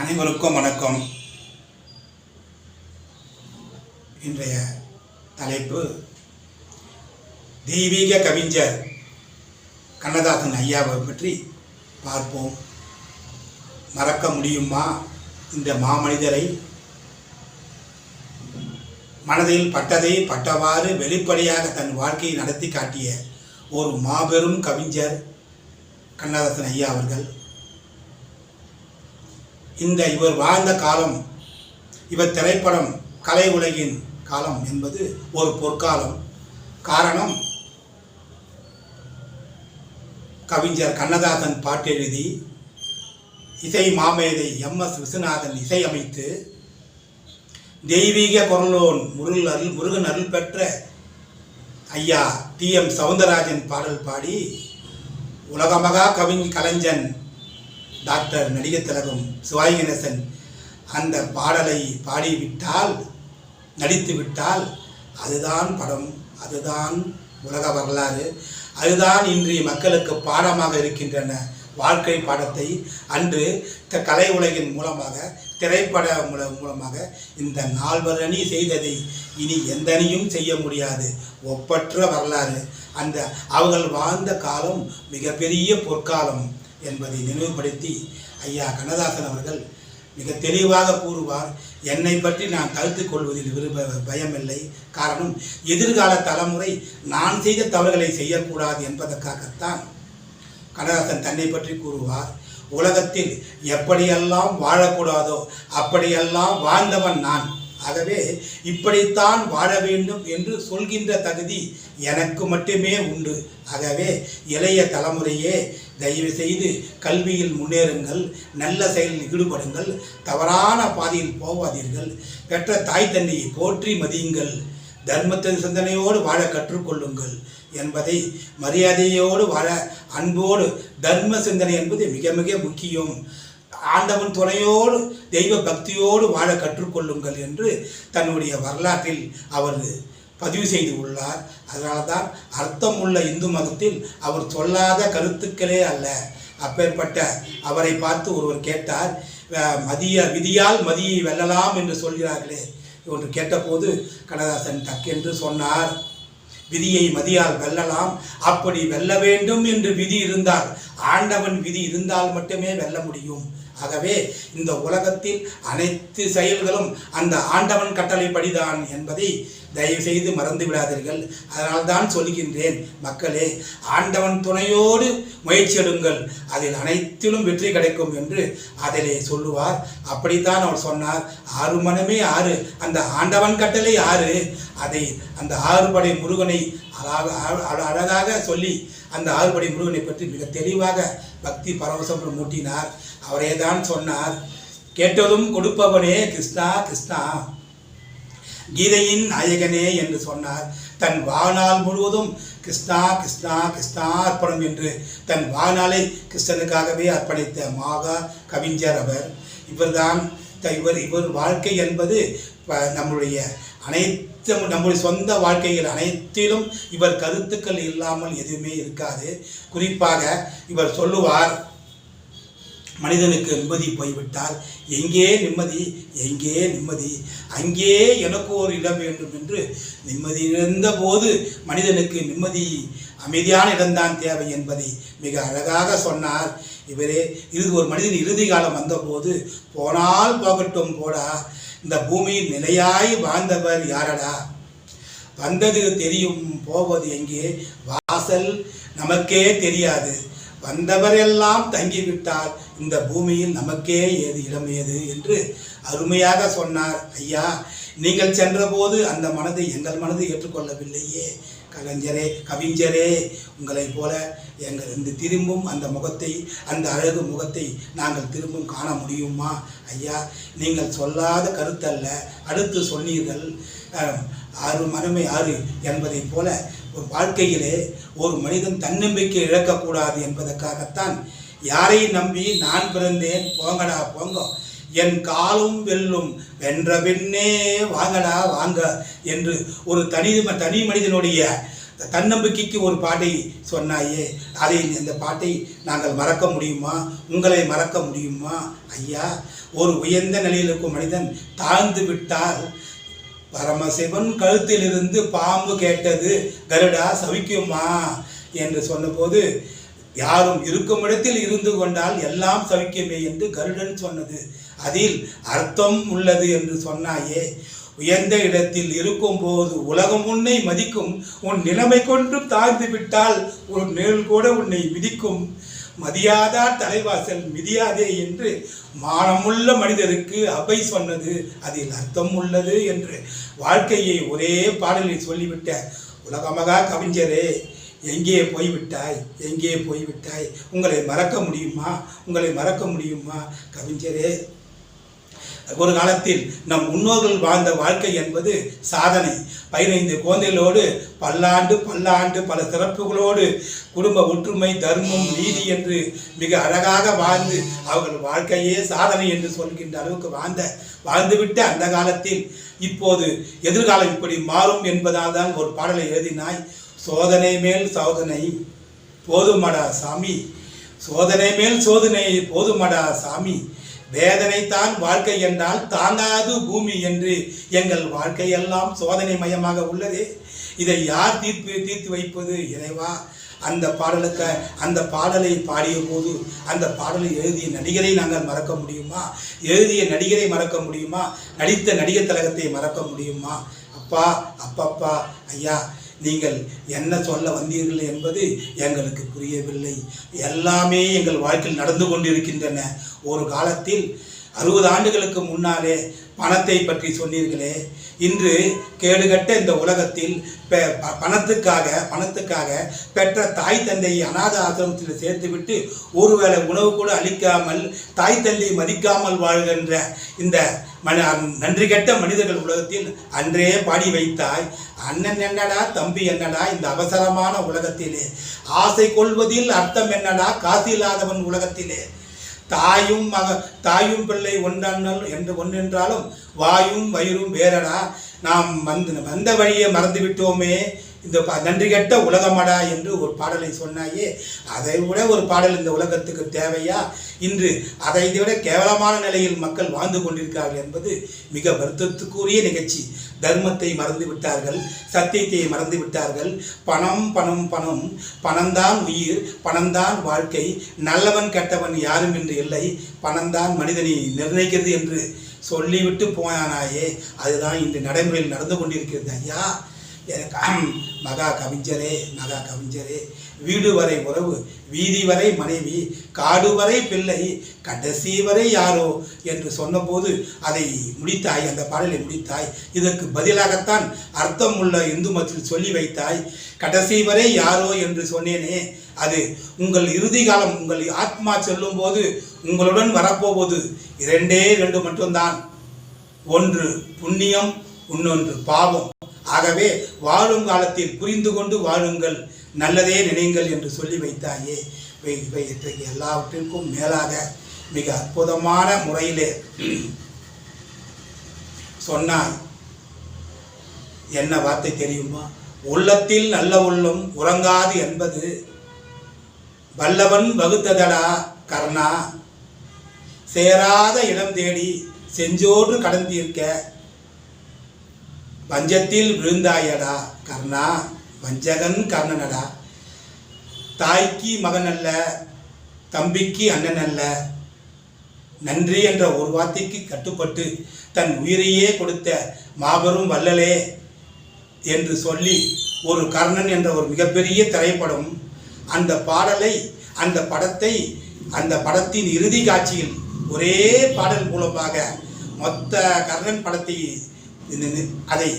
அனைவருக்கும் வணக்கம். இன்றைய தலைப்பு தெய்வீக கவிஞர் கண்ணதாசன் ஐயாவை பற்றி பார்ப்போம். மறக்க முடியுமா இந்த மாமனிதரை? மனதில் பட்டதை பட்டவாறு வெளிப்படையாக தன் வாழ்க்கையை நடத்தி காட்டிய ஒரு மாபெரும் கவிஞர் கண்ணதாசன் ஐயா அவர்கள். இந்த இவர் வாழ்ந்த காலம் இவர் திரைப்படம் கலை உலகின் காலம் என்பது ஒரு பொற்காலம். காரணம் கவிஞர் கண்ணதாசன் பாட்டு எழுதி இசை மாமேதை எம் எஸ் விஸ்வநாதன் இசையமைத்து தெய்வீக பொருளோன் முருகன் அருள் முருகன் அருள் பெற்ற ஐயா டி எம் சவுந்தரராஜன் பாடல் பாடி உலகமகா கவிஞ் கலைஞன் டாக்டர் நடிகர் திலகம் சிவாய் கணேசன் அந்த பாடலை பாடிவிட்டால் நடித்து விட்டால் அதுதான் படம் அதுதான் உலக வரலாறு அதுதான் இன்றைய மக்களுக்கு பாடமாக இருக்கின்றன வாழ்க்கை பாடத்தை. அன்று த கலை உலகின் மூலமாக திரைப்பட மூல மூலமாக இந்த நால்வரணி செய்ததை இனி எந்த அணியும் செய்ய முடியாது. ஒப்பற்ற வரலாறு. அந்த அவர்கள் வாழ்ந்த காலம் மிகப்பெரிய பொற்காலம். என்பதை நினைவுபடுத்தி ஐயா கண்ணதாசன் அவர்கள் மிக தெளிவாக கூறுவார் என்னை பற்றி நான் தடுத்துக் கொள்வதில் விரும்ப பயமில்லை. காரணம் எதிர்கால தலைமுறை நான் செய்த தவறுகளை செய்யக்கூடாது என்பதற்காகத்தான். கண்ணதாசன் தன்னை பற்றி கூறுவார் உலகத்தில் எப்படியெல்லாம் வாழக்கூடாதோ அப்படியெல்லாம் வாழ்ந்தவன் நான். ஆகவே இப்படித்தான் வாழ வேண்டும் என்று சொல்கின்ற தகுதி எனக்கு மட்டுமே உண்டு. ஆகவே இளைய தலைமுறையே தயவு செய்து கல்வியில் முன்னேறுங்கள் நல்ல செயலில் ஈடுபடுங்கள் தவறான பாதையில் போவாதீர்கள் பெற்ற தாய் தந்தையை போற்றி மதியுங்கள் தர்மத்தின் சிந்தனையோடு வாழ கற்றுக்கொள்ளுங்கள் என்பதை மரியாதையோடு வாழ அன்போடு தர்ம சிந்தனை என்பது மிக மிக முக்கியம். ஆண்டவன் துணையோடு தெய்வ பக்தியோடு வாழ கற்றுக்கொள்ளுங்கள் என்று தன்னுடைய வரலாற்றில் அவர் பதிவு செய்து உள்ளார். அதனால தான் அர்த்தம் உள்ள இந்து மதத்தில் அவர் சொல்லாத கருத்துக்களே அல்ல. அப்பேற்பட்ட அவரை பார்த்து ஒருவர் கேட்டார் மதிய விதியால் மதியை வெல்லலாம் என்று சொல்கிறார்களே என்று கேட்டபோது கண்ணதாசன் டக்கென்று சொன்னார். விதியை மதியால் வெல்லலாம். அப்படி வெல்ல வேண்டும் என்று விதி இருந்தால் ஆண்டவன் விதி இருந்தால் மட்டுமே வெல்ல முடியும். ஆகவே இந்த உலகத்தில் அனைத்து செயல்களும் அந்த ஆண்டவன் கட்டளைப்படிதான் என்பதை தயவு செய்து மறந்து விடாதீர்கள் அதனால்தான் சொல்கின்றேன் மக்களே ஆண்டவன் துணையோடு முயற்சி எடுங்கள் அதில் அனைத்திலும் வெற்றி கிடைக்கும் என்று அதிலே சொல்லுவார். அப்படித்தான் அவர் சொன்னார். ஆறு மனமே ஆறு. அந்த ஆண்டவன் கட்டளை ஆறு. அதை அந்த ஆறுபடை முருகனை அழகாக அழகாக சொல்லி அந்த ஆறுபடை முருகனை பற்றி மிக தெளிவாக பக்தி பரவசம் மூட்டினார். அவரே தான் சொன்னார். கேட்டதும் கொடுப்பவனே கிருஷ்ணா கிருஷ்ணா. கீதையின் நாயகனே என்று சொன்னார். தன் வாழ்நாள் முழுவதும் கிருஷ்ணா கிருஷ்ணா கிருஷ்ணா அர்ப்பணம் என்று தன் வாழ்நாளை கிருஷ்ணனுக்காகவே அர்ப்பணித்த மாகா கவிஞர் அவர். இவர்தான் த- இவர் இவர் வாழ்க்கை என்பது ப- நம்முடைய அனைத்து நம்முடைய சொந்த வாழ்க்கையில் அனைத்திலும் இவர் கருத்துக்கள் இல்லாமல் எதுவுமே இருக்காது. குறிப்பாக இவர் சொல்லுவார் மனிதனுக்கு நிம்மதி போய்விட்டால் எங்கே நிம்மதி? எங்கே நிம்மதி? அங்கே எனக்கு ஒரு இடம் வேண்டும் என்று நிம்மதி இழந்த போது மனிதனுக்கு நிம்மதி அமைதியான இடம்தான் தேவை என்பதை மிக அழகாக சொன்னார். இவரே இது ஒரு மனிதன் இறுதி காலம் வந்தபோது போனால் போகட்டும் போடா இந்த பூமியில் நிலையாய் வாழ்ந்தவர் யாரடா? வந்தது தெரியும் போவது எங்கே? வாசல் நமக்கே தெரியாது. வந்தவரெல்லாம் தங்கிவிட்டால் இந்த பூமியில் நமக்கே ஏது இடம் ஏது என்று அருமையாக சொன்னார். ஐயா நீங்கள் சென்றபோது அந்த மனதை எங்கள் மனது ஏற்றுக்கொள்ளவில்லையே. கலைஞரே கவிஞரே உங்களைப் போல எங்கள் இந்த திரும்பும் அந்த முகத்தை அந்த அழகு முகத்தை நாங்கள் திரும்பும் காண முடியுமா? ஐயா நீங்கள் சொல்லாத கருத்தல்ல அடுத்து சொன்னீர்கள். ஆறு மனமே ஆறு என்பதைப் போல வாழ்க்கையிலே ஒரு மனிதன் தன்னம்பிக்கை இழக்கக்கூடாது என்பதற்காகத்தான் யாரை நம்பி நான் பிறந்தேன். போங்கடா போங்க. என் காலும் வெல்லும். வென்ற பின்னே வாங்கடா வாங்க என்று ஒரு தனி தனி மனிதனுடைய தன்னம்பிக்கைக்கு ஒரு பாட்டை சொன்னாயே. அதை இந்த பாட்டை நாங்கள் மறக்க முடியுமா? உங்களை மறக்க முடியுமா? ஐயா ஒரு உயர்ந்த நிலையில் இருக்கும் மனிதன் தாழ்ந்து விட்டால் பரமசிவன் கழுத்திலிருந்து பாம்பு கேட்டது கருடா சவிக்குமா? என்று சொன்னபோது யாரும் இருக்கும் இடத்தில் இருந்து கொண்டால் எல்லாம் சவிக்குமே என்று கருடன் சொன்னது. அதில் அர்த்தம் உள்ளது என்று சொன்னாயே உயர்ந்த இடத்தில் இருக்கும்போது உலகம் உன்னை மதிக்கும் உன் நிலைமை கொண்டும் தாழ்ந்து விட்டால் ஒரு நிழல் கூட உன்னை மிதிக்கும். மதியாதா தலைவாசல் மிதியாதே என்று மானமுள்ள மனிதருக்கு அபை சொன்னது. அதில் அர்த்தம் உள்ளது என்று வாழ்க்கையை ஒரே பாடலில் சொல்லிவிட்ட உலகமகா கவிஞரே எங்கே போய்விட்டாய்? எங்கே போய்விட்டாய்? உங்களை மறக்க முடியுமா? உங்களை மறக்க முடியுமா? கவிஞரே ஒரு காலத்தில் நம் முன்னோர்கள் வாழ்ந்த வாழ்க்கை என்பது சாதனை. பதினைந்து குழந்தைகளோடு பல்லாண்டு பல்லாண்டு பல சிறப்புகளோடு குடும்ப ஒற்றுமை தர்மம் நீதி என்று மிக அழகாக வாழ்ந்து அவர்கள் வாழ்க்கையே சாதனை என்று சொல்கின்ற அளவுக்கு வாழ்ந்த வாழ்ந்துவிட்ட அந்த காலத்தில். இப்போது எதிர்காலம் இப்படி மாறும் என்பதால் தான் ஒரு பாடலை எழுதினாய். சோதனை மேல் சோதனை போதுமடா சாமி. சோதனை மேல் சோதனை போதுமடா சாமி. வேதனைத்தான் வாழ்க்கை என்றால் தாங்காது பூமி என்று எங்கள் வாழ்க்கையெல்லாம் சோதனை மயமாக உள்ளதே. இதை யார் தீர்ப்பு தீர்த்து வைப்பது? இறைவா அந்த பாடலுக்கு அந்த பாடலை பாடிய போது அந்த பாடலை எழுதிய நடிகரை நாங்கள் மறக்க முடியுமா? எழுதிய நடிகரை மறக்க முடியுமா? நடித்த நடிகர் தலகத்தை மறக்க முடியுமா? அப்பா அப்பப்பா ஐயா நீங்கள் என்ன சொல்ல வந்தீர்கள் என்பது எங்களுக்கு புரியவில்லை. எல்லாமே எங்கள் வாழ்க்கையில் நடந்து கொண்டிருக்கின்றன. ஒரு காலத்தில் அறுபது ஆண்டுகளுக்கு முன்னாலே பணத்தை பற்றி சொன்னீர்களே. இன்று கேடுகட்ட இந்த உலகத்தில் பெ- பணத்துக்காக பணத்துக்காக பெற்ற தாய் தந்தையை அநாத ஆசிரமத்தில் சேர்த்துவிட்டு ஒருவேளை உணவு கூட அளிக்காமல் தாய் தந்தையை மதிக்காமல் வாழ்கின்ற இந்த மன நன்றி கெட்ட மனிதர்கள் உலகத்தில் அன்றே பாடி வைத்தாய். அண்ணன் என்னடா தம்பி என்னடா இந்த அவசரமான உலகத்திலே. ஆசை கொள்வதில் அர்த்தம் என்னடா காசு இல்லாதவன் உலகத்திலே. தாயும் மக தாயும் பிள்ளை ஒன்றன்னல் என்று ஒன்றென்றாலும் வாயும் வயிறும் வேறடா. நாம் வந்து வந்த வழியை மறந்து விட்டோமே இந்த ப- நன்றி கெட்ட உலகமடா என்று ஒரு பாடலை சொன்னாயே. அதை விட ஒரு பாடல் இந்த உலகத்துக்கு தேவையா? இன்று அதை விட கேவலமான நிலையில் மக்கள் வாழ்ந்து கொண்டிருக்கிறார்கள் என்பது மிக வருத்தத்துக்குரிய நிகழ்ச்சி. தர்மத்தை மறந்து விட்டார்கள் சத்தியத்தை மறந்து விட்டார்கள். பணம் பணம் பணம் பணம்தான் உயிர் பணம்தான் வாழ்க்கை. நல்லவன் கெட்டவன் யாரும் என்று இல்லை. பணம்தான் மனிதனை நிர்ணயிக்கிறது என்று சொல்லிவிட்டு போனானாயே. அதுதான் இன்று நடைமுறையில் நடந்து கொண்டிருக்கிறது ஐயா. எனக்கு மகா கவிஞரே மகா கவிஞரே. வீடு வரை உறவு வீதி வரை மனைவி காடு வரை பிள்ளை கடைசி வரை யாரோ என்று சொன்னபோது அதை முடித்தாய் அந்த பாடலை முடித்தாய். இதற்கு பதிலாகத்தான் அர்த்தம் உள்ள இந்து மதத்தில் சொல்லி வைத்தாய். கடைசி வரை யாரோ என்று சொன்னேனே அது உங்கள் இறுதி காலம் உங்கள் ஆத்மா செல்லும்போது உங்களுடன் வரப்போவது இரண்டே ரெண்டு மட்டும்தான். ஒன்று புண்ணியம் இன்னொன்று பாவம். ஆகவே வாழும் காலத்தில் புரிந்து கொண்டு வாழுங்கள் நல்லதே நினைங்கள் என்று சொல்லி வைத்தாயே. இவை இவை இன்றைக்கு எல்லாவற்றிற்கும் மேலாக மிக அற்புதமான முறையிலே சொன்னாய். என்ன வார்த்தை தெரியுமா? உள்ளத்தில் நல்ல உள்ளம் உறங்காது என்பது வல்லவன் வகுத்ததடா கர்ணா. சேராத இடம் தேடி செஞ்சோடு கடந்திருக்க பஞ்சத்தில் விழுந்தாயடா கர்ணா. வஞ்சகன் கர்ணனடா. தாய்க்கு மகன் அல்ல தம்பிக்கு அண்ணன் அல்ல நன்றி என்ற ஒரு வார்த்தைக்கு கட்டுப்பட்டு தன் உயிரையே கொடுத்த மாபெரும் வல்லலே என்று சொல்லி ஒரு கர்ணன் என்ற ஒரு மிகப்பெரிய திரைப்படம் அந்த பாடலை அந்த படத்தை அந்த படத்தின் இறுதி காட்சியில் ஒரே பாடல் மூலமாக மொத்த கர்ணன் படத்தை அதை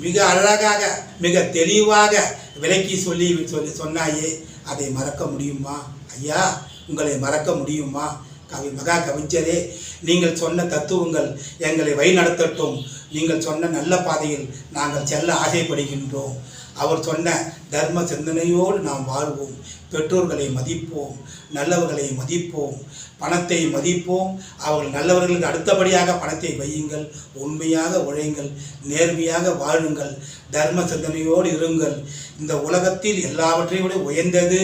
மிக அழகாக மிக தெளிவாக விளக்கி சொல்லி சொல்லி சொன்னாயே அதை மறக்க முடியுமா? ஐயா உங்களை மறக்க முடியுமா? கவி மகா கவிஞரே நீங்கள் சொன்ன தத்துவங்கள் எங்களை வழிநடத்தட்டும். நீங்கள் சொன்ன நல்ல பாதையில் நாங்கள் செல்ல ஆசைப்படுகின்றோம். அவர் சொன்ன தர்ம சிந்தனையோடு நாம் வாழ்வோம். பெற்றோர்களை மதிப்போம் நல்லவர்களை மதிப்போம் பணத்தை மதிப்போம். அவர்கள் நல்லவர்களுக்கு அடுத்தபடியாக பணத்தை வையுங்கள் உண்மையாக உழையுங்கள் நேர்மையாக வாழுங்கள் தர்ம சிந்தனையோடு இருங்கள். இந்த உலகத்தில் எல்லாவற்றையும் விட உயர்ந்தது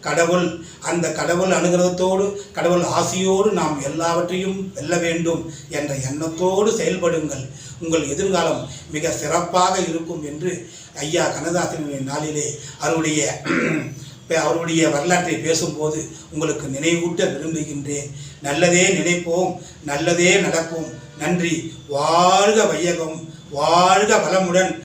கடவுள். அந்த கடவுள் அனுகிரகத்தோடு கடவுள் ஆசையோடு நாம் எல்லாவற்றையும் வெல்ல வேண்டும் என்ற எண்ணத்தோடு செயல்படுங்கள். உங்கள் எதிர்காலம் மிக சிறப்பாக இருக்கும் என்று ஐயா கண்ணதாசனின் நாளிலே அவருடைய அவருடைய வரலாற்றை பேசும்போது உங்களுக்கு நினைவூட்ட விரும்புகின்றேன். நல்லதே நினைப்போம் நல்லதே நடப்போம். நன்றி. வாழ்க வையகம் வாழ்க வளமுடன்.